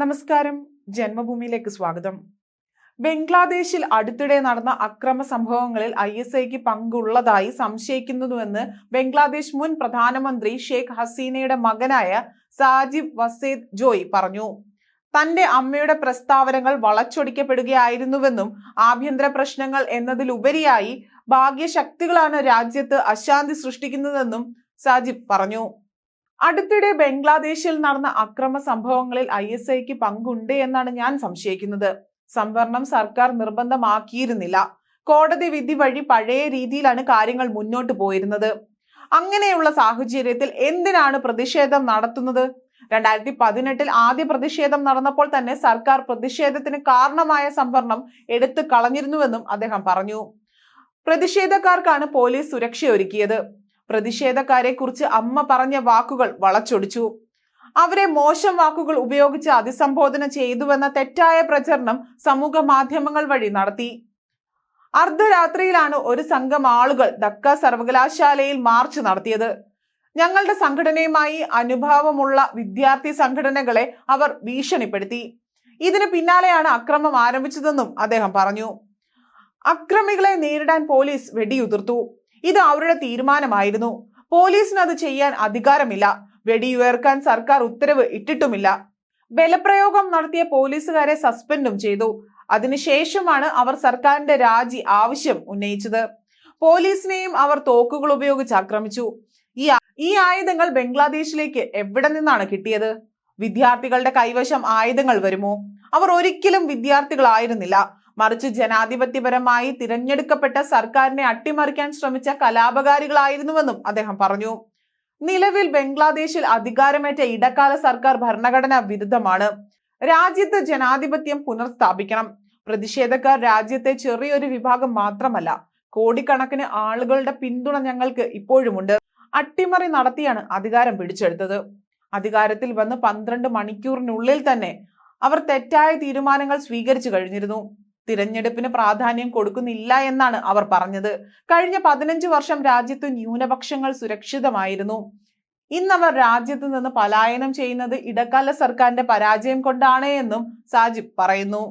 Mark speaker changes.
Speaker 1: നമസ്കാരം. ജന്മഭൂമിയിലേക്ക് സ്വാഗതം. ബംഗ്ലാദേശിൽ അടുത്തിടെ നടന്ന അക്രമ സംഭവങ്ങളിൽ ഐ എസ് ഐക്ക് പങ്കുള്ളതായി സംശയിക്കുന്നുവെന്ന് ബംഗ്ലാദേശ് മുൻ പ്രധാനമന്ത്രി ഷെയ്ഖ് ഹസീനയുടെ മകനായ സാജിബ് വസീദ് ജോയ് പറഞ്ഞു. തന്റെ അമ്മയുടെ പ്രസ്താവനകൾ വളച്ചൊടിക്കപ്പെടുകയായിരുന്നുവെന്നും ആഭ്യന്തര പ്രശ്നങ്ങൾ എന്നതിലുപരിയായി ഭാഗ്യശക്തികളാണ് രാജ്യത്ത് അശാന്തി സൃഷ്ടിക്കുന്നതെന്നും സാജിബ് പറഞ്ഞു. അടുത്തിടെ ബംഗ്ലാദേശിൽ നടന്ന അക്രമ സംഭവങ്ങളിൽ ഐ എസ് ഐക്ക് പങ്കുണ്ട് എന്നാണ് ഞാൻ സംശയിക്കുന്നത്. സംവരണം സർക്കാർ നിർബന്ധമാക്കിയിരുന്നില്ല. കോടതി വിധി വഴി പഴയ രീതിയിലാണ് കാര്യങ്ങൾ മുന്നോട്ട് പോയിരുന്നത്. അങ്ങനെയുള്ള സാഹചര്യത്തിൽ എന്തിനാണ് പ്രതിഷേധം നടത്തുന്നത്? രണ്ടായിരത്തി പതിനെട്ടിൽ ആദ്യ പ്രതിഷേധം നടന്നപ്പോൾ തന്നെ സർക്കാർ പ്രതിഷേധത്തിന് കാരണമായ സംവരണം എടുത്തു കളഞ്ഞിരുന്നുവെന്നും അദ്ദേഹം പറഞ്ഞു. പ്രതിഷേധക്കാർക്കാണ് പോലീസ് സുരക്ഷയൊരുക്കിയത്. പ്രതിഷേധക്കാരെ കുറിച്ച് അമ്മ പറഞ്ഞ വാക്കുകൾ വളച്ചൊടിച്ചു. അവരെ മോശം വാക്കുകൾ ഉപയോഗിച്ച് അഭിസംബോധന ചെയ്തുവെന്ന തെറ്റായ പ്രചരണം സമൂഹ മാധ്യമങ്ങൾ വഴി നടത്തി. അർദ്ധരാത്രിയിലാണ് ഒരു സംഘം ആളുകൾ ദക്ക സർവകലാശാലയിൽ മാർച്ച് നടത്തിയത്. ഞങ്ങളുടെ സംഘടനയുമായി അനുഭാവമുള്ള വിദ്യാർത്ഥി സംഘടനകളെ അവർ ഭീഷണിപ്പെടുത്തി. ഇതിന് പിന്നാലെയാണ് അക്രമം ആരംഭിച്ചതെന്നും അദ്ദേഹം പറഞ്ഞു. അക്രമികളെ നേരിടാൻ പോലീസ് വെടിയുതിർത്തു. ഇത് അവരുടെ തീരുമാനമായിരുന്നു. പോലീസിന് അത് ചെയ്യാൻ അധികാരമില്ല. വെടിയുയർക്കാൻ സർക്കാർ ഉത്തരവ് ഇട്ടിട്ടുമില്ല. ബലപ്രയോഗം നടത്തിയ പോലീസുകാരെ സസ്പെൻഡും ചെയ്തു. അതിനുശേഷമാണ് അവർ സർക്കാരിന്റെ രാജി ആവശ്യം ഉന്നയിച്ചത്. പോലീസിനെയും അവർ തോക്കുകൾ ഉപയോഗിച്ച് ആക്രമിച്ചു. ഈ ഈ ആയുധങ്ങൾ ബംഗ്ലാദേശിലേക്ക് എവിടെ നിന്നാണ് കിട്ടിയത്? വിദ്യാർത്ഥികളുടെ കൈവശം ആയുധങ്ങൾ വരുമോ? അവർ ഒരിക്കലും വിദ്യാർത്ഥികളായിരുന്നില്ല. മറിച്ച് ജനാധിപത്യപരമായി തിരഞ്ഞെടുക്കപ്പെട്ട സർക്കാരിനെ അട്ടിമറിക്കാൻ ശ്രമിച്ച കലാപകാരികളായിരുന്നുവെന്നും അദ്ദേഹം പറഞ്ഞു. നിലവിൽ ബംഗ്ലാദേശിൽ അധികാരമേറ്റ ഇടക്കാല സർക്കാർ ഭരണഘടനാ വിരുദ്ധമാണ്. രാജ്യത്ത് ജനാധിപത്യം പുനഃസ്ഥാപിക്കണം പ്രതിഷേധക്കാർ രാജ്യത്തെ ചെറിയൊരു വിഭാഗം മാത്രമല്ല കോടിക്കണക്കിന് ആളുകളുടെ പിന്തുണ ഞങ്ങൾക്ക് ഇപ്പോഴുമുണ്ട്. അട്ടിമറി നടത്തിയാണ് അധികാരം പിടിച്ചെടുത്തത്. അധികാരത്തിൽ വന്ന് പന്ത്രണ്ട് മണിക്കൂറിനുള്ളിൽ തന്നെ അവർ തെറ്റായ തീരുമാനങ്ങൾ സ്വീകരിച്ചു കഴിഞ്ഞിരുന്നു. തിരഞ്ഞെടുപ്പിന് പ്രാധാന്യം കൊടുക്കുന്നില്ല എന്നാണ് അവർ പറഞ്ഞത്. കഴിഞ്ഞ പതിനഞ്ച് വർഷം രാജ്യത്ത് ന്യൂനപക്ഷങ്ങൾ സുരക്ഷിതമായിരുന്നു. ഇന്നവർ രാജ്യത്ത് നിന്ന് പലായനം ചെയ്യുന്നത് ഇടക്കാല സർക്കാരിന്റെ പരാജയം കൊണ്ടാണ് എന്നും സാജിബ് പറയുന്നു.